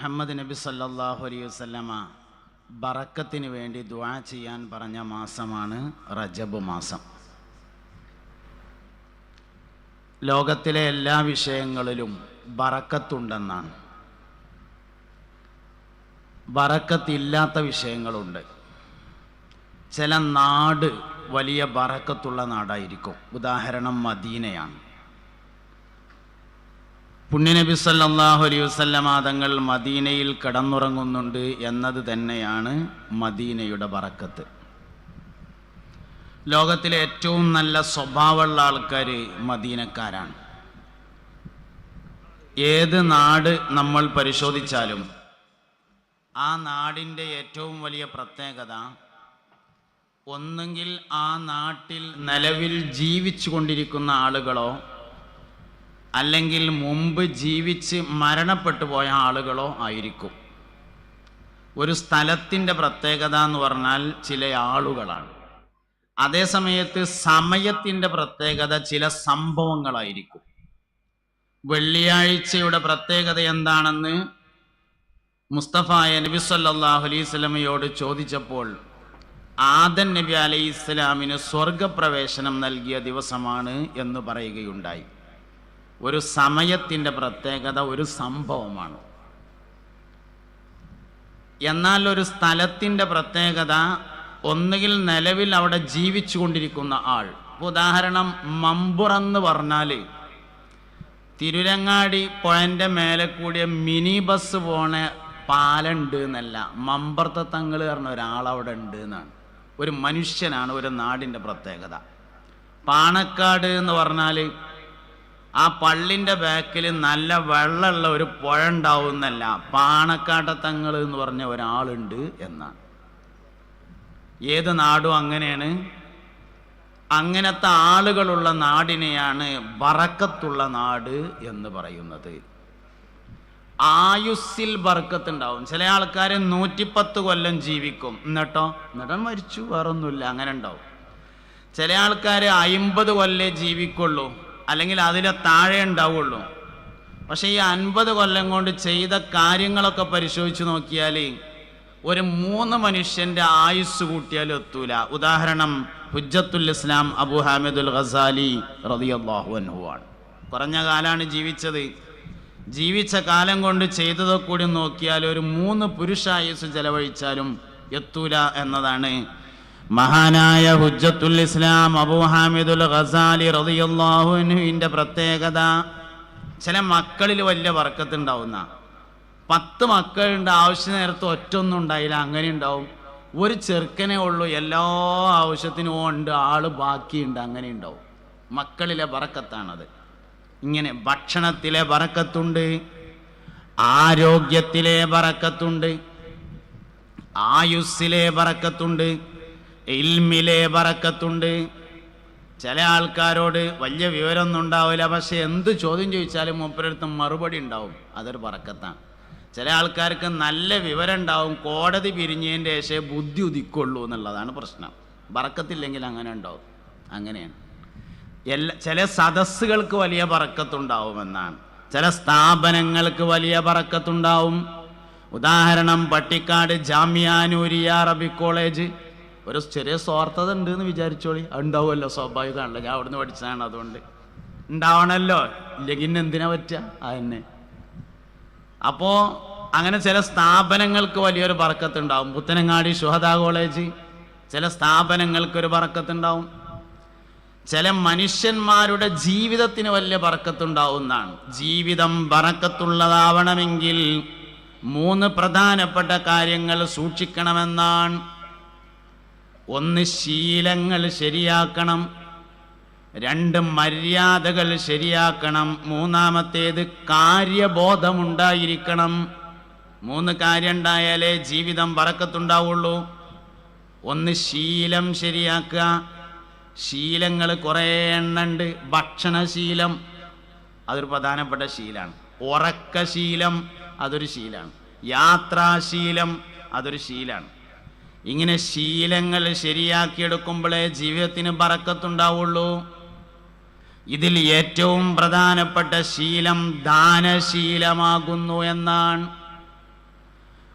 മുഹമ്മദ് നബി സല്ലാഹു അലൈഹി വസല്ലമ ബറക്കത്തിന് വേണ്ടി ദുആ ചെയ്യാൻ പറഞ്ഞ മാസമാണ് റജബ് മാസം. ലോകത്തിലെ എല്ലാ വിഷയങ്ങളിലും ബറക്കത്തുണ്ടെന്നാണ്. ബറക്കത്തില്ലാത്ത വിഷയങ്ങളുണ്ട്. ചില നാട് വലിയ ബറക്കത്തുള്ള നാടായിരിക്കും. ഉദാഹരണം മദീനയാണ്. പുണ്യനബി സല്ലാഹു അലൈഹി വസല്ലമ തങ്ങൾ മദീനയിൽ കിടന്നുറങ്ങുന്നുണ്ട് എന്നത് തന്നെയാണ് മദീനയുടെ ബറക്കത്ത്. ലോകത്തിലെ ഏറ്റവും നല്ല സ്വഭാവമുള്ള ആൾക്കാർ മദീനക്കാരാണ്. ഏത് നാട് നമ്മൾ പരിശോധിച്ചാലും ആ നാടിന്റെ ഏറ്റവും വലിയ പ്രത്യേകത ഒന്നുകിൽ ആ നാട്ടിൽ നിലവിൽ ജീവിച്ചു കൊണ്ടിരിക്കുന്ന ആളുകളോ അല്ലെങ്കിൽ മുമ്പ് ജീവിച്ച് മരണപ്പെട്ടു പോയ ആളുകളോ ആയിരിക്കും. ഒരു സ്ഥലത്തിന്റെ പ്രത്യേകത എന്ന് പറഞ്ഞാൽ ചില ആളുകളാണ്. അതേസമയത്ത് സമയത്തിന്റെ പ്രത്യേകത ചില സംഭവങ്ങളായിരിക്കും. വെള്ളിയാഴ്ചയുടെ പ്രത്യേകത എന്താണെന്ന് മുസ്തഫ നബി സല്ലാഹു അലൈഹി ചോദിച്ചപ്പോൾ ആദൻ നബി അലൈഹി ഇസ്ലാമിന് സ്വർഗപ്രവേശനം നൽകിയ ദിവസമാണ് എന്ന് പറയുകയുണ്ടായി. ഒരു സമയത്തിന്റെ പ്രത്യേകത ഒരു സംഭവമാണ്. എന്നാൽ ഒരു സ്ഥലത്തിന്റെ പ്രത്യേകത ഒന്നുകിൽ നിലവിൽ അവിടെ ജീവിച്ചു കൊണ്ടിരിക്കുന്ന ആൾ. ഉദാഹരണം മമ്പുറന്ന് പറഞ്ഞാൽ തിരുരങ്ങാടി പുഴന്റെ മേലെ കൂടിയ മിനി ബസ് പോണ പാലുണ്ട് എന്നല്ല. മമ്പർത്ത തങ്ങൾ പറഞ്ഞ അവിടെ ഉണ്ട് എന്നാണ്. ഒരു മനുഷ്യനാണ് ഒരു നാടിന്റെ പ്രത്യേകത. പാണക്കാട് എന്ന് പറഞ്ഞാൽ ആ പള്ളിന്റെ ബാക്കിൽ നല്ല വെള്ളമുള്ള ഒരു പുഴ ഉണ്ടാവുന്നല്ല. പാണക്കാട്ടത്തങ്ങൾ എന്ന് പറഞ്ഞ ഒരാളുണ്ട് എന്നാണ്. ഏത് നാടും അങ്ങനെയാണ്. അങ്ങനത്തെ ആളുകളുള്ള നാടിനെയാണ് ബറക്കത്തുള്ള നാട് എന്ന് പറയുന്നത്. ആയുസ്സിൽ ബർക്കത്തുണ്ടാവും ചില ആൾക്കാർ നൂറ്റിപ്പത്ത് കൊല്ലം ജീവിക്കും. എന്നിട്ടോ? എന്നിട്ടോ മരിച്ചു. വേറൊന്നുമില്ല. അങ്ങനെ ഉണ്ടാവും. ചില ആൾക്കാർ അയിമ്പത് കൊല്ലേ ജീവിക്കുള്ളൂ. അല്ലെങ്കിൽ അതിലെ താഴെ ഉണ്ടാവുള്ളൂ. പക്ഷേ ഈ അൻപത് കൊല്ലം കൊണ്ട് ചെയ്ത കാര്യങ്ങളൊക്കെ പരിശോധിച്ച് നോക്കിയാൽ ഒരു മൂന്ന് മനുഷ്യന്റെ ആയുസ് കൂട്ടിയാലും എത്തൂല. ഉദാഹരണം ഹുജ്ജത്തുൽ ഇസ്ലാം അബു ഹാമിദുൽ ഖസാലി റളിയല്ലാഹു അൻഹു ആണ്. കുറഞ്ഞ കാലാണ് ജീവിച്ചത്. ജീവിച്ച കാലം കൊണ്ട് ചെയ്തതൊക്കെ കൂടി നോക്കിയാൽ ഒരു മൂന്ന് പുരുഷ പുരുഷായുസ് ചെലവഴിച്ചാലും എത്തൂല എന്നതാണ് മഹാനായ ഹുജ്ജത്തുൽ ഇസ്ലാം അബൂ ഹാമിദുൽ ഖസാലി പ്രത്യേകത ചില മക്കളിൽ വലിയ വർക്കത്തുണ്ടാവുന്ന. പത്ത് മക്കളുണ്ട് ആവശ്യ നേരത്ത് ഒറ്റൊന്നും ഉണ്ടായില്ല അങ്ങനെ ഉണ്ടാവും. ഒരു ചെറുക്കനെ ഉള്ളൂ എല്ലാ ആവശ്യത്തിനും ഉണ്ട് ആൾ ബാക്കിയുണ്ട് അങ്ങനെ ഉണ്ടാവും. മക്കളിലെ വറക്കത്താണത്. ഇങ്ങനെ ഭക്ഷണത്തിലെ വറക്കത്തുണ്ട് ആരോഗ്യത്തിലെ വറക്കത്തുണ്ട് ആയുസ്സിലെ ബറക്കത്തുണ്ട് ഇൽമിലെ പറക്കത്തുണ്ട് ചില ആൾക്കാരോട് വലിയ വിവരമൊന്നും ഉണ്ടാവില്ല പക്ഷെ എന്ത് ചോദ്യം ചോദിച്ചാലും മൂപ്പരടുത്ത് മറുപടി ഉണ്ടാവും. അതൊരു പറക്കത്താണ് ചില ആൾക്കാർക്ക് നല്ല വിവരം ഉണ്ടാവും കോടതി പിരിഞ്ഞതിന്റെ ശേഷം ബുദ്ധി ഉദിക്കുള്ളൂ എന്നുള്ളതാണ് പ്രശ്നം. പറക്കത്തില്ലെങ്കിൽ അങ്ങനെ ഉണ്ടാവും. അങ്ങനെയാണ്. എല്ലാ ചില സദസ്സുകൾക്ക് വലിയ പറക്കത്തുണ്ടാവുമെന്നാണ് ചില സ്ഥാപനങ്ങൾക്ക് വലിയ പറക്കത്തുണ്ടാവും ഉദാഹരണം പട്ടിക്കാട് ജാമ്യാനൂരിയ അറബി കോളേജ്. ഒരു ചെറിയ സ്വാർത്ഥത ഉണ്ട് എന്ന് വിചാരിച്ചോളി ഉണ്ടാവുമല്ലോ സ്വാഭാവികമാണല്ലോ. ഞാൻ അവിടുന്ന് പഠിച്ചതാണ് അതുകൊണ്ട്. ഉണ്ടാവണമല്ലോ ഇല്ലെങ്കിൽ എന്തിനാ പറ്റുക? അതന്നെ അപ്പോൾ അങ്ങനെ ചില സ്ഥാപനങ്ങൾക്ക് വലിയൊരു പറക്കത്തുണ്ടാവും. പുത്തനങ്ങാടി ഷുഹദ കോളേജ് ചില സ്ഥാപനങ്ങൾക്ക് ഒരു പറക്കത്തുണ്ടാവും. ചില മനുഷ്യന്മാരുടെ ജീവിതത്തിന് വലിയ പറക്കത്തുണ്ടാവുന്നതാണ്. ജീവിതം പറക്കത്തുള്ളതാവണമെങ്കിൽ മൂന്ന് പ്രധാനപ്പെട്ട കാര്യങ്ങൾ സൂക്ഷിക്കണമെന്നാണ് ഒന്ന് ശീലങ്ങൾ ശരിയാക്കണം രണ്ട് മര്യാദകൾ ശരിയാക്കണം മൂന്നാമത്തേത് കാര്യബോധമുണ്ടായിരിക്കണം. മൂന്ന് കാര്യം ഉണ്ടായാലേ ജീവിതം പറക്കത്തുണ്ടാവുള്ളൂ ഒന്ന് ശീലം ശരിയാക്കുക. ശീലങ്ങൾ കുറേ എണ്ണുണ്ട്. ഭക്ഷണശീലം അതൊരു പ്രധാനപ്പെട്ട ശീലമാണ് ഉറക്കശീലം അതൊരു ശീലമാണ് യാത്രാശീലം അതൊരു ശീലമാണ് ഇങ്ങനെ ശീലങ്ങൾ ശരിയാക്കിയെടുക്കുമ്പോഴേ ജീവിതത്തിന് പറക്കത്തുണ്ടാവുള്ളൂ ഇതിൽ ഏറ്റവും പ്രധാനപ്പെട്ട ശീലം ദാനശീലമാകുന്നു എന്നാണ്.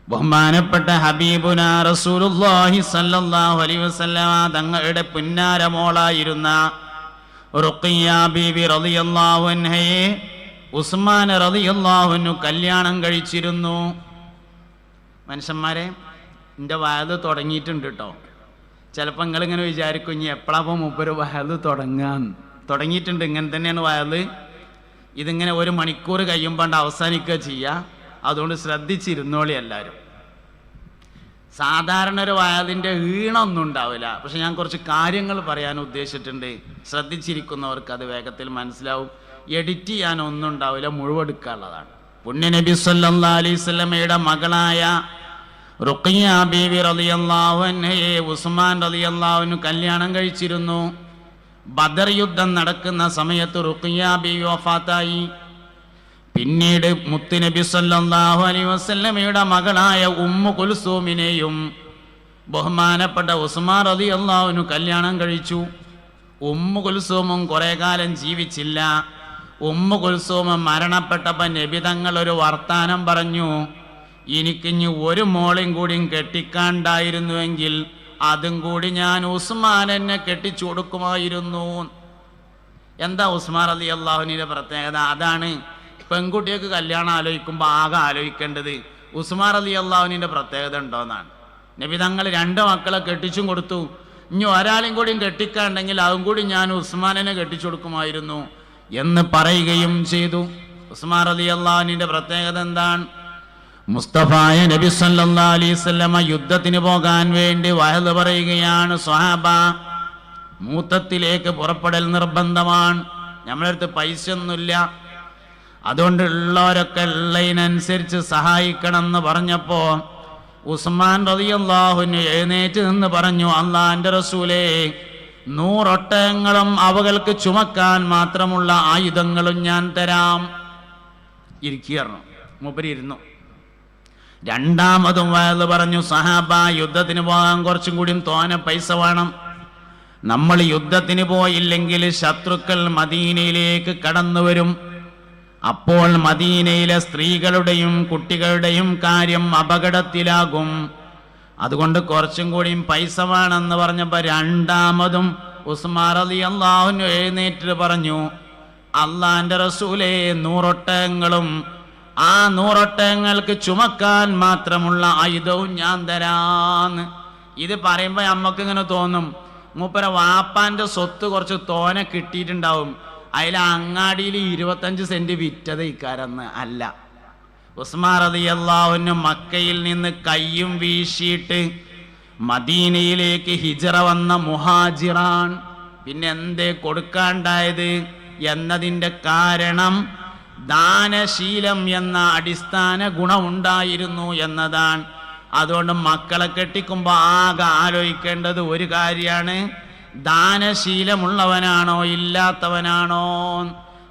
ബഹുമാനപ്പെട്ട ഹബീബുന റസൂലുല്ലാഹി സല്ലല്ലാഹു അലൈഹി വസല്ലമ തങ്ങളുടെ പുന്നാരമോളായിരുന്ന റുഖിയ ബീബി റളിയല്ലാഹു അൻഹയെ ഉസ്മാൻ റളിയല്ലാഹു അൻഹു കല്യാണം കഴിച്ചിരുന്നു. മനുഷ്യന്മാരെ എന്റെ വയത് തുടങ്ങിയിട്ടുണ്ട് കേട്ടോ ചിലപ്പോൾ നിങ്ങളിങ്ങനെ വിചാരിക്കും ഇനി എപ്പോഴാപ്പോൾ മുപ്പൊരു വയത് തുടങ്ങാൻ? തുടങ്ങിയിട്ടുണ്ട്. ഇങ്ങനെ തന്നെയാണ് വയത് ഇതിങ്ങനെ ഒരു മണിക്കൂർ കഴിയുമ്പോണ്ട് അവസാനിക്കുക ചെയ്യുക അതുകൊണ്ട് ശ്രദ്ധിച്ചിരുന്നോളി എല്ലാവരും സാധാരണ ഒരു വയതിന്റെ ഈണമൊന്നും ഉണ്ടാവില്ല. പക്ഷെ ഞാൻ കുറച്ച് കാര്യങ്ങൾ പറയാൻ ഉദ്ദേശിച്ചിട്ടുണ്ട്. ശ്രദ്ധിച്ചിരിക്കുന്നവർക്ക് അത് വേഗത്തിൽ മനസ്സിലാവും. എഡിറ്റ് ചെയ്യാൻ ഒന്നും ഉണ്ടാവില്ല. മുഴുവെടുക്കാനുള്ളതാണ്. പുണ്യ നബി സല്ലാ അലൈഹി സ്വലമയുടെ മകളായ ബീവി ഉസ്മാൻ കല്യാണം കഴിച്ചിരുന്നു. ബദർ യുദ്ധം നടക്കുന്ന സമയത്ത് ബീവി വഫാത്തായി. പിന്നീട് മുത്തുനബി സല്ലാഹു അലൈഹി വസല്ലമയുടെ മകളായ ഉമ്മു കുൽസൂമിനെയും ബഹുമാനപ്പെട്ട ഉസ്മാൻ റളിയല്ലാഹുവിന് കല്യാണം കഴിച്ചു. ഉമ്മു കുൽസൂമും കുറേ കാലം ജീവിച്ചില്ല. ഉമ്മു കുൽസൂമ മരണപ്പെട്ടപ്പോൾ നബി തങ്ങൾ ഒരു വർത്താനം പറഞ്ഞു. എനിക്കിഞ്ഞ് ഒരു മോളെയും കൂടിയും കെട്ടിക്കാണ്ടായിരുന്നുവെങ്കിൽ അതും കൂടി ഞാൻ ഉസ്മാൻ എന്നെ കെട്ടിച്ചു കൊടുക്കുമായിരുന്നു. എന്താ ഉസ്മാൻ അലി അള്ളാഹുവിന്റെ പ്രത്യേകത? അതാണ് പെൺകുട്ടിയൊക്കെ കല്യാണം ആലോചിക്കുമ്പോൾ ആകെ ആലോചിക്കേണ്ടത് ഉസ്മാൻ അലി അള്ളാഹുവിന്റെ പ്രത്യേകത ഉണ്ടോന്നാണ്. നബി തങ്ങൾ രണ്ട് മക്കളെ കെട്ടിച്ചും കൊടുത്തു. ഇനി ഒരാളെയും കൂടിയും കെട്ടിക്കാണ്ടെങ്കിൽ അതും കൂടി ഞാൻ ഉസ്മാനെ കെട്ടിച്ചു കൊടുക്കുമായിരുന്നു എന്ന് പറയുകയും ചെയ്തു. ഉസ്മാൻ അലി അള്ളാഹുവിന്റെ പ്രത്യേകത എന്താണ്? മുസ്തഫായ നബി വസല്ലമ യുദ്ധത്തിന് പോകാൻ വേണ്ടി വഹദ് പറയുകയാണ് സ്വഹാബ മൂത്തത്തിലേക്ക് പുറപ്പെടൽ നിർബന്ധമാണ്. നമ്മളടുത്ത് പൈസ ഒന്നുമില്ല അതുകൊണ്ട് ഉള്ളവരൊക്കെ ഉള്ളതിനനുസരിച്ച് സഹായിക്കണം എന്ന് പറഞ്ഞപ്പോ ഉസ്മാൻ റതിയല്ലാഹുന് എഴുന്നേറ്റ് നിന്ന് പറഞ്ഞു അള്ളാന്റെ റസൂലേ നൂറൊട്ടകങ്ങളും അവകൾക്ക് ചുമക്കാൻ മാത്രമുള്ള ആയുധങ്ങളും ഞാൻ തരാം. ഇരിക്കുകയായിരുന്നു. മുപ്പരി ഇരുന്നു. രണ്ടാമതും വയത് പറഞ്ഞു സഹാബ യുദ്ധത്തിന് പോകാൻ കുറച്ചും കൂടിയും തോനെ പൈസ വേണം. നമ്മൾ യുദ്ധത്തിന് പോയില്ലെങ്കിൽ ശത്രുക്കൾ മദീനയിലേക്ക് കടന്നു വരും. അപ്പോൾ മദീനയിലെ സ്ത്രീകളുടെയും കുട്ടികളുടെയും കാര്യം അപകടത്തിലാകും. അതുകൊണ്ട് കുറച്ചും കൂടിയും പൈസ വേണമെന്ന് പറഞ്ഞപ്പോൾ രണ്ടാമതും ഉസ്മാർ അലി അള്ളാഹുന് എഴുന്നേറ്റ് പറഞ്ഞു അള്ളാന്റെ റസൂലേ നൂറൊട്ടകങ്ങളും ആ നൂറൊട്ടങ്ങൾക്ക് ചുമക്കാൻ മാത്രമുള്ള ആയുധവും ഞാൻ തരാന്ന്. ഇത് പറയുമ്പോൾ നമുക്ക് ഇങ്ങനെ തോന്നും. മൂപ്പര വാപ്പാന്റെ സ്വത്ത് കുറച്ച് തോനെ കിട്ടിയിട്ടുണ്ടാവും. അതിൽ അങ്ങാടിയിൽ ഇരുപത്തഞ്ച് സെന്റ് വിറ്റത് ഇക്കാരെന്ന് അല്ല. ഉസ്മാൻ റളിയല്ലാഹുവിന് മക്കയിൽ നിന്ന് കയ്യും വീശിയിട്ട് മദീനയിലേക്ക് ഹിജറ വന്ന മുഹാജിറാൻ പിന്നെ എന്തേ കൊടുക്കാണ്ടായത് എന്നതിന്റെ കാരണം ദാനശീലം എന്ന അടിസ്ഥാന ഗുണമുണ്ടായിരുന്നു എന്നതാണ്. അതുകൊണ്ട് മക്കളെ കെട്ടിക്കുമ്പോൾ ആകെ ആലോചിക്കേണ്ടത് ഒരു കാര്യമാണ് ദാനശീലമുള്ളവനാണോ ഇല്ലാത്തവനാണോ?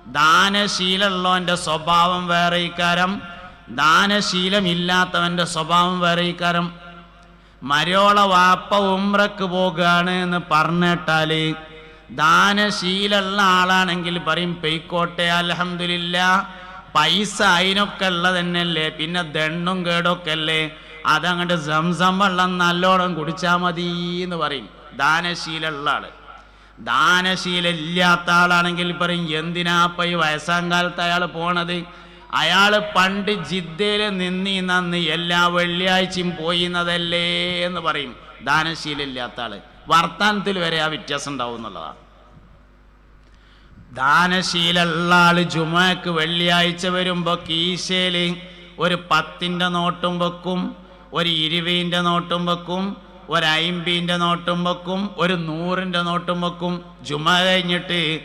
ദാനശീലമുള്ളവന്റെ സ്വഭാവം വേറെ ഇക്കാരം ദാനശീലമില്ലാത്തവന്റെ സ്വഭാവം വേറെ ഇക്കാരം. മരോള വാപ്പ ഉമ്രക്ക് പോകുകയാണ് എന്ന് പറഞ്ഞിട്ടാൽ ദാനശീലുള്ള ആളാണെങ്കിൽ പറയും പെയ്ക്കോട്ടെ അലഹമില്ല പൈസ അതിനൊക്കെ ഉള്ളത് തന്നെയല്ലേ പിന്നെ ദണ്ണും കേടൊക്കെ അല്ലേ അതങ്ങട്ട് സംസം വെള്ളം നല്ലോണം കുടിച്ചാൽ മതി എന്ന് പറയും. ദാനശീലുള്ള ആൾ. ദാനശീലില്ലാത്ത ആളാണെങ്കിൽ പറയും എന്തിനാ പൈ വയസ്സാം കാലത്ത് അയാൾ പോണത്? അയാൾ പണ്ട് ജിദ്ദയിൽ നിന്നീ നന്ന് എല്ലാ വെള്ളിയാഴ്ചയും പോയിന്നതല്ലേ? എന്ന് പറയും. ദാനശീലില്ലാത്ത ആൾ. വർത്താനത്തിൽ വരെ ആ വ്യത്യാസം ഉണ്ടാവും എന്നുള്ളതാണ് ദാനശീലുള്ള ആൾ ജുമാക്ക് വെള്ളിയാഴ്ച വരുമ്പോൾ കീശയിൽ ഒരു പത്തിന്റെ നോട്ടും വെക്കും ഒരു ഇരുപതിന്റെ നോട്ടും വെക്കും ഒരു അയിമ്പീന്റെ നോട്ടും വെക്കും ഒരു നൂറിന്റെ നോട്ടും വെക്കും. ജുമ കഴിഞ്ഞിട്ട്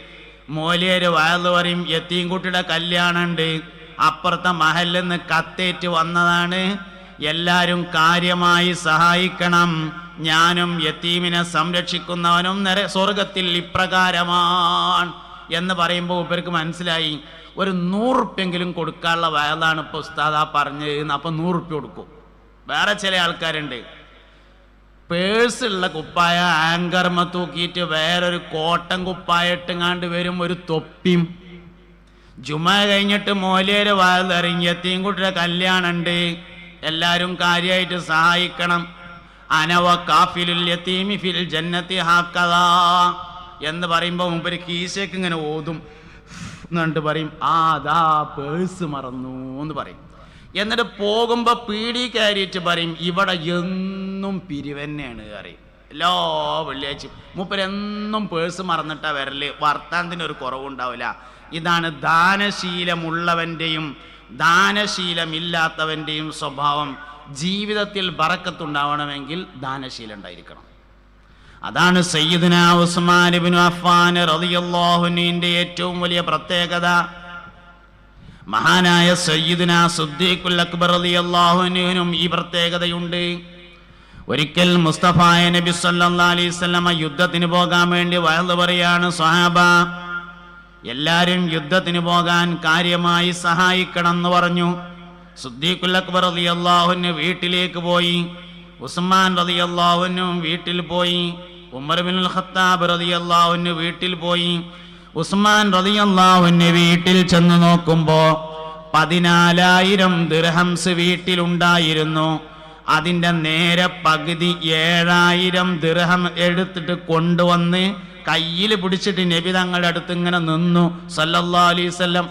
മോലിയര് വയൽ പറയും എത്തീൻകുട്ടിയുടെ കല്യാണമുണ്ട് അപ്പുറത്തെ മഹലിൽ നിന്ന് കത്തേറ്റ് വന്നതാണ്. എല്ലാവരും കാര്യമായി സഹായിക്കണം. ഞാനും യത്തീമിനെ സംരക്ഷിക്കുന്നവനും നര സ്വർഗത്തിൽ ഇപ്രകാരമാണ് എന്ന് പറയുമ്പോൾ ഇവർക്ക് മനസ്സിലായി ഒരു നൂറുപ്യെങ്കിലും കൊടുക്കാനുള്ള വയലാണ് ഇപ്പോൾ ഉസ്താദ പറഞ്ഞത് അപ്പോൾ നൂറുപ്യ കൊടുക്കും. വേറെ ചില ആൾക്കാരുണ്ട്. പേഴ്സുള്ള കുപ്പായ ആങ്കർമ തൂക്കിയിട്ട് വേറൊരു കോട്ടൻ കുപ്പായ ഇട്ടുങ്ങാണ്ട് വരും ഒരു തൊപ്പിയും. ജുമ കഴിഞ്ഞിട്ട് മോലേര് വയതിറങ്ങിയ തീൻകുട്ടിയുടെ കുട്ടിയുടെ കല്യാണമുണ്ട് എല്ലാവരും കാര്യമായിട്ട് സഹായിക്കണം. അനവ കാഫിലുൽ യതീമി ഫിൽ ജന്നത്തി ഹാക്കദാ. എന്ന് പറയുമ്പോൾ മുമ്പ് കീശയ്ക്ക് ഇങ്ങനെ ഓതും. എന്നിട്ട് പറയും ആ അതാ പേഴ്സ് മറന്നു എന്ന് പറയും. എന്നിട്ട് പോകുമ്പോൾ പീടി കയറിയിട്ട് പറയും ഇവിടെ എന്നും പിരിവന്നെയാണ് പറയും. എല്ലാ വെള്ളിയാഴ്ച മൂപ്പരെന്നും പേഴ്സ് മറന്നിട്ടാ വരൽ. വർത്താനത്തിന് ഒരു കുറവുണ്ടാവില്ല. ഇതാണ് ദാനശീലമുള്ളവന്റെയും ദാനശീലമില്ലാത്തവന്റെയും സ്വഭാവം. ജീവിതത്തിൽ ബറക്കത്തുണ്ടാവണമെങ്കിൽ ദാനശീലം ഉണ്ടായിരിക്കണം. അതാണ് സയ്യിദ്ന ഉസ്മാൻ അഫ്ഫാൻ റളിയല്ലാഹുവിന്റെ ഏറ്റവും വലിയ പ്രത്യേകത. മഹാനായ സയ്യിദ്ന സുദ്ദീഖുൽ അക്ബർ റളിയല്ലാഹുവിനും ഈ പ്രത്യേകതയുണ്ട്. ഒരിക്കൽ മുസ്തഫായ നബി സല്ലല്ലാഹി അലൈഹി വസല്ലമ യുദ്ധത്തിന് പോകാൻ വേണ്ടി വയലു പറയാണ് സ്വഹാബ. എല്ലാരും യുദ്ധത്തിന് പോകാൻ കാര്യമായി സഹായിക്കണം എന്ന് പറഞ്ഞു. സുദ്ദീഖുൽ അക്ബർ റളിയല്ലാഹുവിന് വീട്ടിലേക്ക് പോയി. ഉസ്മാൻ റളിയല്ലാഹുവിനും വീട്ടിൽ പോയി. ഉമർ ബിൻ ഖത്താബ് റളിയല്ലാഹുവിന് വീട്ടിൽ പോയി. ഉസ്മാൻ റളിയല്ലാഹുവിന് വീട്ടിൽ ചെന്ന് നോക്കുമ്പോൾ പതിനാലായിരം ദിർഹംസ് വീട്ടിലുണ്ടായിരുന്നു. അതിന്റെ നേരെ പകുതി ഏഴായിരം ദിർഹം എടുത്തിട്ട് കൊണ്ടുവന്ന് കയ്യിൽ പിടിച്ചിട്ട് നബി തങ്ങളുടെ അടുത്ത് ഇങ്ങനെ നിന്നു. സല്ലല്ലാഹു അലൈഹി വസല്ലം.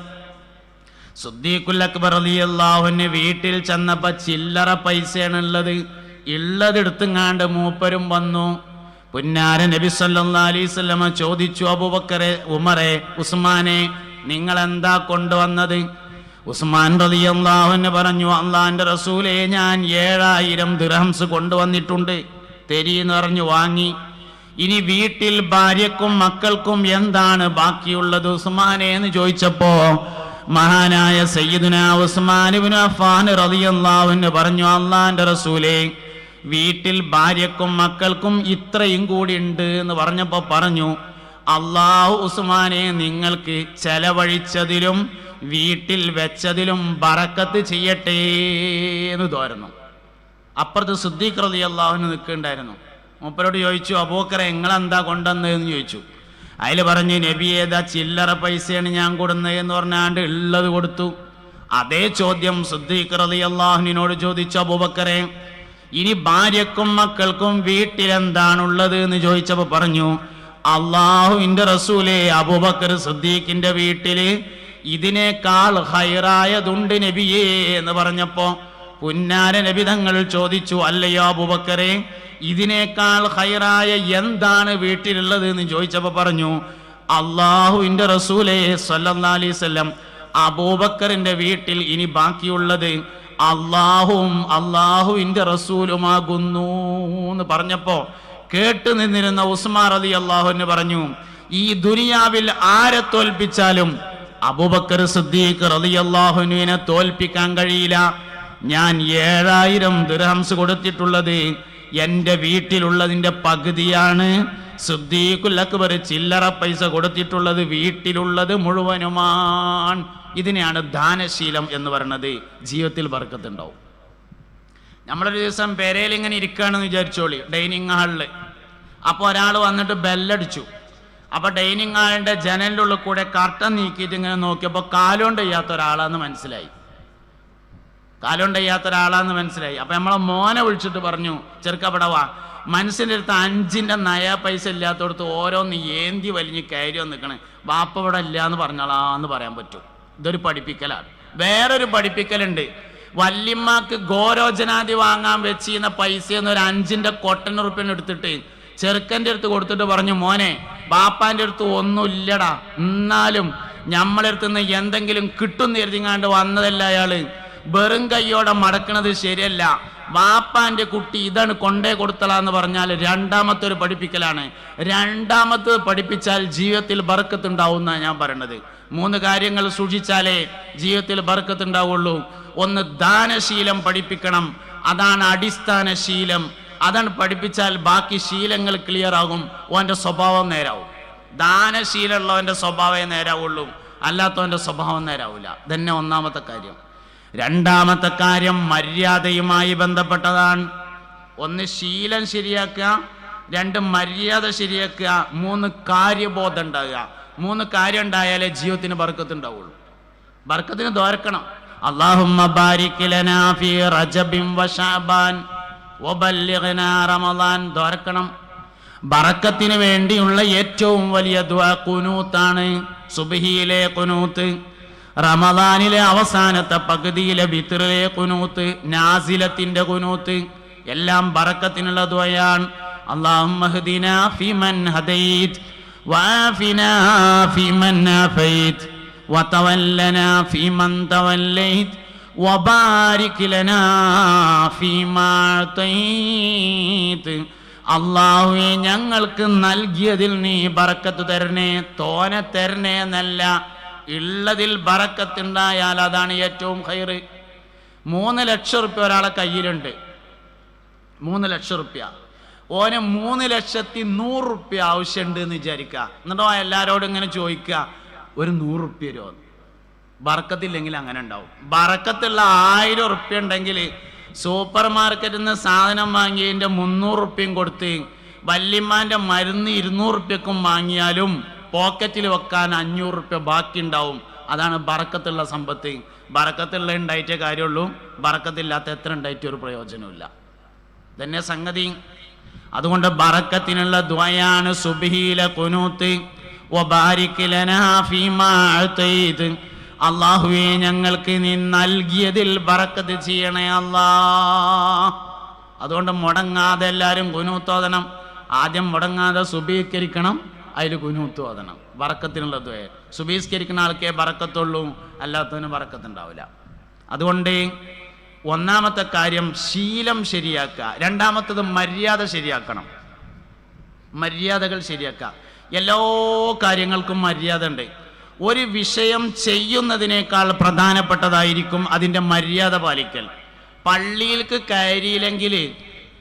സുദ്ദീഖുൽ അക്ബർ റളിയല്ലാഹുവിന് വീട്ടിൽ ചെന്നപ്പോൾ ചില്ലറ പൈസയാണ് ഉള്ളത് ഉള്ളതെടുത്തുങ്ങാണ്ട് മൂപ്പരും വന്നു. പുന്നാര നബി സല്ലാ അലൈഹി ചോദിച്ചു അബൂബക്കറെ ഉമറെ ഉസ്മാനെ നിങ്ങൾ എന്താ കൊണ്ടുവന്നത്? ഉസ്മാൻ റളിയല്ലാഹുവിന് പറഞ്ഞു അള്ളാഹിന്റെ റസൂലെ ഞാൻ ഏഴായിരം ദിർഹംസ് കൊണ്ടുവന്നിട്ടുണ്ട്. തെരിയെന്ന് പറഞ്ഞു വാങ്ങി. ഇനി വീട്ടിൽ ഭാര്യക്കും മക്കൾക്കും എന്താണ് ബാക്കിയുള്ളത് ഉസ്മാനെ എന്ന് ചോദിച്ചപ്പോ മഹാനായ സയ്യിദുന ഉസ്മാൻ ഇബ്നു അഫ്ഫാൻ റളിയല്ലാഹുവിന് പറഞ്ഞു അള്ളാഹിന്റെ റസൂലെ വീട്ടിൽ ഭാര്യക്കും മക്കൾക്കും ഇത്രയും കൂടി ഉണ്ട് എന്ന് പറഞ്ഞപ്പോ പറഞ്ഞു അള്ളാഹു ഉസ്മാനെ നിങ്ങൾക്ക് ചെലവഴിച്ചതിലും വീട്ടിൽ വെച്ചതിലും ബറക്കത്ത് ചെയ്യട്ടെ എന്ന് തോരുന്നു. അപ്പുറത്ത് സിദ്ദീഖ് റളി അള്ളാഹുവിന് നിൽക്കുന്നുണ്ടായിരുന്നു. മൂപ്പരോട് ചോദിച്ചു അബൂക്കറെ നിങ്ങളെന്താ കൊണ്ടുവന്നതെന്ന് ചോദിച്ചു. അതിൽ പറഞ്ഞു നബി ഏതാ ചില്ലറ പൈസയാണ് ഞാൻ കൊടുന്നത് എന്ന് പറഞ്ഞാണ്ട് ഉള്ളത് കൊടുത്തു. അതേ ചോദ്യം സിദ്ദീഖ് റളി അള്ളാഹുവിനോട് ചോദിച്ചു അബൂബക്കറെ ഇനി ഭാര്യക്കും മക്കൾക്കും വീട്ടിലെന്താണുള്ളത് എന്ന് ചോദിച്ചപ്പോൾ പറഞ്ഞു അള്ളാഹുവിന്റെ റസൂലെ അബുബക്കർ സിദ്ദീഖിന്റെ വീട്ടിൽ ഇതിനേക്കാൾ ഹൈറായതുണ്ട് നബിയേ എന്ന് പറഞ്ഞപ്പോ പുന്നാര നബി തങ്ങൾ ചോദിച്ചു അല്ലയോ അബുബക്കറെ ഇതിനേക്കാൾ ഹൈറായ എന്താണ് വീട്ടിലുള്ളത് എന്ന് ചോദിച്ചപ്പോ പറഞ്ഞു അള്ളാഹുവിന്റെ റസൂലേ സല്ലാ അലൈഹി വസല്ലം അബൂബക്കറിന്റെ വീട്ടിൽ ഇനി ബാക്കിയുള്ളത് അള്ളാഹുവും അള്ളാഹുവിന്റെ റസൂലുമാകുന്നു എന്ന് പറഞ്ഞപ്പോ കേട്ടു നിന്നിരുന്ന ഉസ്മാർ അലി അള്ളാഹുവിന് പറഞ്ഞു ഈ ദുനിയാവിൽ ആരെ തോൽപ്പിച്ചാലും അബുബക്കർ സിദ്ദീഖ് റലി അള്ളാഹുനുവിനെ തോൽപ്പിക്കാൻ കഴിയില്ല. ഞാൻ ഏഴായിരം ദിർഹംസ് കൊടുത്തിട്ടുള്ളത് എന്റെ വീട്ടിലുള്ളതിന്റെ പകുതിയാണ്. സിദ്ദീഖുൽ അക്ബർ ചില്ലറ പൈസ കൊടുത്തിട്ടുള്ളത് വീട്ടിലുള്ളത് മുഴുവനുമാണ്. ഇതിനെയാണ് ദാനശീലം എന്ന് പറയുന്നത്. ജീവിതത്തിൽ വർക്കത്തുണ്ടാവും നമ്മളൊരു ദിവസം പെരയിൽ ഇങ്ങനെ ഇരിക്കുകയാണെന്ന് വിചാരിച്ചോളി ഡൈനിങ് ഹാളിൽ അപ്പോൾ ഒരാൾ വന്നിട്ട് ബെല്ലടിച്ചു. അപ്പോൾ ഡൈനിങ് ഹാളിന്റെ ജനലിന്റെ ഉള്ളിൽ കൂടെ കർട്ടൻ നീക്കിയിട്ട് ഇങ്ങനെ നോക്കിയപ്പോൾ കാലുകൊണ്ട് ചെയ്യാത്ത ഒരാളാന്ന് മനസ്സിലായി. കാലുകൊണ്ട് ചെയ്യാത്ത ഒരാളാന്ന് മനസ്സിലായി. അപ്പോൾ നമ്മളെ മോനെ വിളിച്ചിട്ട് പറഞ്ഞു ചെറുക്കപ്പെടവാ മനസ്സിന്റെ അടുത്ത് അഞ്ചിന്റെ നയ പൈസ ഇല്ലാത്തടത്ത് ഓരോന്ന് ഏന്തി വലിഞ്ഞ് കയറി വന്നിക്കണേ. വാപ്പ ഇവിടെ ഇല്ല എന്ന് പറഞ്ഞാളാന്ന് പറയാൻ പറ്റും. ഇതൊരു പഠിപ്പിക്കലാണ്. വേറൊരു പഠിപ്പിക്കലുണ്ട്. വല്യമ്മക്ക് ഗോരോജനാദി വാങ്ങാൻ വെച്ചിരുന്ന പൈസ ഒരു അഞ്ചിന്റെ കൊട്ടൻ ഉറുപ്പിന് എടുത്തിട്ട് ചെറുക്കന്റെ അടുത്ത് കൊടുത്തിട്ട് പറഞ്ഞു മോനെ ബാപ്പാന്റെ അടുത്ത് ഒന്നുമില്ലടാ. എന്നാലും ഞമ്മളടുത്ത് നിന്ന് എന്തെങ്കിലും കിട്ടും എഴുതിങ്ങാണ്ട് വന്നതല്ല അയാൾ. വെറും കൈയോടെ മടക്കണത് ശരിയല്ല. വാപ്പാന്റെ കുട്ടി ഇതാണ് കൊണ്ടേ കൊടുത്തലാന്ന് പറഞ്ഞാൽ രണ്ടാമത്തെ ഒരു പഠിപ്പിക്കലാണ്. രണ്ടാമത്തത് പഠിപ്പിച്ചാൽ ജീവിതത്തിൽ ബർക്കത്തുണ്ടാവും ഞാൻ പറയണത്. മൂന്ന് കാര്യങ്ങൾ സൂക്ഷിച്ചാലേ ജീവിതത്തിൽ ബർക്കത്ത് ബർക്കത്തുണ്ടാവുള്ളൂ. ഒന്ന് ദാനശീലം പഠിപ്പിക്കണം. അതാണ് അടിസ്ഥാന ശീലം. അതാണ് പഠിപ്പിച്ചാൽ ബാക്കി ശീലങ്ങൾ ക്ലിയർ ആകും. ഓന്റെ സ്വഭാവം നേരാവും. ദാനശീലമുള്ളവന്റെ സ്വഭാവമേ നേരാവുള്ളൂ. അല്ലാത്തവന്റെ സ്വഭാവം നേരാവില്ല. തന്നെ ഒന്നാമത്തെ കാര്യം. രണ്ടാമത്തെ കാര്യം മര്യാദയുമായി ബന്ധപ്പെട്ടതാണ്. ഒന്ന് ശീലം ശരിയാക്കുക. രണ്ട് മര്യാദ ശരിയാക്കുക. മൂന്ന് കാര്യബോധം ഉണ്ടാകുക. മൂന്ന് കാര്യം ഉണ്ടായാലേ ജീവിതത്തിന് ബർക്കത്ത് ഉണ്ടാവുള്ളൂ ബർക്കത്തിന് ദോരക്കണം اللهم بارك لنا في رجب وشعبان وبلغنا رمضان ദോർക്കണം ബറക്കത്തിന് വേണ്ടിയുള്ള ഏറ്റവും വലിയ ദുആ കുനൂത്താണ് സുബ്ഹിയിലെ കുനൂത്ത് റമദാനിലെ അവസാനത്തെ പകുതിയിലെ വിത്റിലെ കുനൂത്ത് നാസിലത്തിന്റെ കുനൂത്ത് എല്ലാം ബറക്കത്തിനുള്ള ദുആയാണ് اللهم اهدنا فيمن هديت وعافنا فيمن عافيت وتولنا فيمن توليت وبارك لنا فيما أعطيت അള്ളാഹുവെ ഞങ്ങൾക്ക് നൽകിയതിൽ നീ ബറക്കത്ത് തരണേ തോന തരണേ എന്നല്ല ഉള്ളതിൽ ബറക്കത്തുണ്ടായാൽ അതാണ് ഏറ്റവും ഹൈറ് മൂന്ന് ലക്ഷം റുപ്യ ഒരാളെ കയ്യിലുണ്ട് മൂന്ന് ലക്ഷം റുപ്യ ഓന് മൂന്ന് ലക്ഷത്തി നൂറ് റുപ്യ ആവശ്യമുണ്ട് എന്ന് വിചാരിക്കുക എന്നിട്ടോ എല്ലാവരോടും ഇങ്ങനെ ചോദിക്കുക ഒരു നൂറ് റുപ്യ രൂപ ബറക്കത്തില്ലെങ്കിൽ അങ്ങനെ ഉണ്ടാവും. ബറക്കത്തുള്ള ആയിരം റുപ്യ ഉണ്ടെങ്കിൽ സൂപ്പർ മാർക്കറ്റിൽ നിന്ന് സാധനം വാങ്ങിയതിന്റെ മുന്നൂറ് റുപ്യയും കൊടുത്ത് വല്യമ്മാന്റെ മരുന്ന് ഇരുന്നൂറ് റുപ്യക്കും വാങ്ങിയാലും പോക്കറ്റിൽ വെക്കാൻ അഞ്ഞൂറ് റുപ്യ ബാക്കി ഉണ്ടാവും അതാണ് ബറക്കത്തുള്ള സമ്പത്ത്. ബറക്കത്തുള്ള ഉണ്ടായിട്ടേ കാര്യമുള്ളൂ. ബറക്കത്തില്ലാത്ത എത്ര ഉണ്ടായിട്ട് ഒരു പ്രയോജനമില്ല തന്നെ സംഗതി. അതുകൊണ്ട് ബറക്കത്തിനുള്ള ദ്വയാണ് സുബിഹിയിലെ കുനൂത്ത്. അള്ളാഹുവെ ഞങ്ങൾക്ക് നീ നൽകിയതിൽ ബറക്കത്ത് ചെയ്യണേ അല്ലാ. അതുകൊണ്ട് മുടങ്ങാതെ എല്ലാവരും കുനൂത്തോദനം ആദ്യം മുടങ്ങാതെ സുബീകരിക്കണം അതിൽ കുനൂത്തോതണം ബറക്കത്തിനുള്ള ദ്വയ സുബീസ്കരിക്കുന്ന ആൾക്കേ ബറക്കത്തുള്ളൂ അല്ലാത്തതിന് ബറക്കത്തുണ്ടാവില്ല. അതുകൊണ്ട് ഒന്നാമത്തെ കാര്യം ശീലം ശരിയാക്കുക. രണ്ടാമത്തത് മര്യാദ ശരിയാക്കണം. മര്യാദകൾ ശരിയാക്കുക. എല്ലാ കാര്യങ്ങൾക്കും മര്യാദ ഉണ്ട്. ഒരു വിഷയം ചെയ്യുന്നതിനേക്കാൾ പ്രധാനപ്പെട്ടതായിരിക്കും അതിന്റെ മര്യാദ പാലിക്കൽ. പള്ളിയിലേക്ക് കയറിയില്ലെങ്കിൽ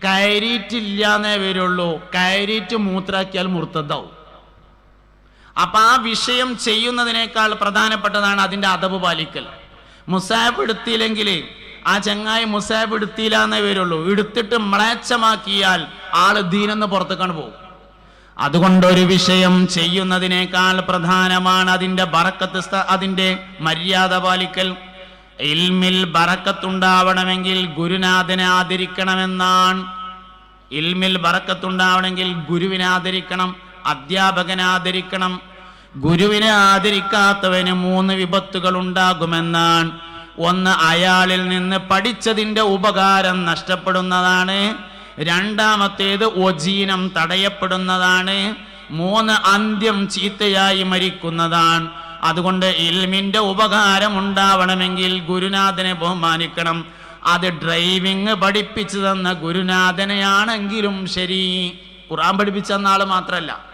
കയറിയിട്ടില്ല എന്നേ വരുള്ളൂ. കയറിയിട്ട് മൂത്രാക്കിയാൽ മുർത്തതാവും. അപ്പം ആ വിഷയം ചെയ്യുന്നതിനേക്കാൾ പ്രധാനപ്പെട്ടതാണ് അതിന്റെ അതവ് പാലിക്കൽ. മുസാബ് എടുത്തില്ലെങ്കിൽ ആ ചങ്ങായി മുസാബ് എടുത്തില്ല എന്നേ വരുള്ളൂ. എടുത്തിട്ട് മ്ലേച്ഛമാക്കിയാൽ ആൾ ദീനെന്ന് പുറത്തേക്കാണ് പോകും. അതുകൊണ്ട് ഒരു വിഷയം ചെയ്യുന്നതിനേക്കാൾ പ്രധാനമാണ് അതിന്റെ ബറക്കത്ത് അതിന്റെ മര്യാദ പാലിക്കൽ. ഇൽമിൽ ബറക്കത്തുണ്ടാവണമെങ്കിൽ ഗുരുനാഥനെ ആദരിക്കണമെന്നാണ്. ഇൽമിൽ ബറക്കത്തുണ്ടാവണമെങ്കിൽ ഗുരുവിനെ ആദരിക്കണം അധ്യാപകനെ ആദരിക്കണം. ഗുരുവിനെ ആദരിക്കാത്തവന് മൂന്ന് വിപത്തുകൾ ഉണ്ടാകുമെന്നാണ് ഒന്ന് അയാളിൽ നിന്ന് പഠിച്ചതിന്റെ ഉപകാരം നഷ്ടപ്പെടുന്നതാണ് രണ്ടാമത്തേത് ഒജീനം തടയപ്പെടുന്നതാണ് മൂന്ന് അന്ത്യം ചീത്തയായി മരിക്കുന്നതാണ്. അതുകൊണ്ട് ഇൽമിന്റെ ഉപകാരം ഉണ്ടാവണമെങ്കിൽ ഗുരുനാഥനെ ബഹുമാനിക്കണം. അത് ഡ്രൈവിംഗ് പഠിപ്പിച്ചു തന്ന ഗുരുനാഥനെയാണെങ്കിലും ശരി. ഖുറാൻ പഠിപ്പിച്ചു തന്ന ആൾ മാത്രമല്ല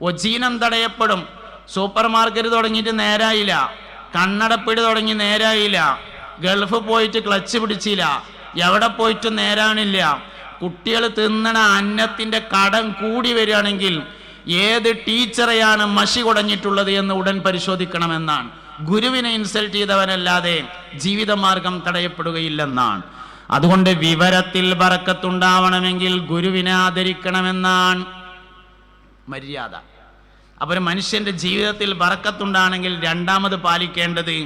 ഒജീനം തടയപ്പെടും. സൂപ്പർ മാർക്കറ്റ് തുടങ്ങിയിട്ട് നേരായില്ല. കണ്ണടപ്പിടി തുടങ്ങി നേരായില്ല. ഗൾഫ് പോയിട്ട് ക്ലച്ച് പിടിച്ചില്ല. എവിടെ പോയിട്ട് നേരാണില്ല. കുട്ടികൾ തിന്നണ അന്നത്തിന്റെ കടം കൂടി വരികയാണെങ്കിൽ ഏത് ടീച്ചറെയാണ് മഷി കുടഞ്ഞിട്ടുള്ളത് എന്ന് ഉടൻ പരിശോധിക്കണമെന്നാണ്. ഗുരുവിനെ ഇൻസൾട്ട് ചെയ്തവനല്ലാതെ ജീവിതമാർഗം തടയപ്പെടുകയില്ലെന്നാണ്. അതുകൊണ്ട് വിവരത്തിൽ വറക്കത്തുണ്ടാവണമെങ്കിൽ ഗുരുവിനെ ആദരിക്കണമെന്നാണ് മര്യാദ. അപ്പോൾ ഒരു മനുഷ്യന്റെ ജീവിതത്തിൽ ബറക്കത്തുണ്ടാണെങ്കിൽ രണ്ടാമത് പാലിക്കേണ്ടത്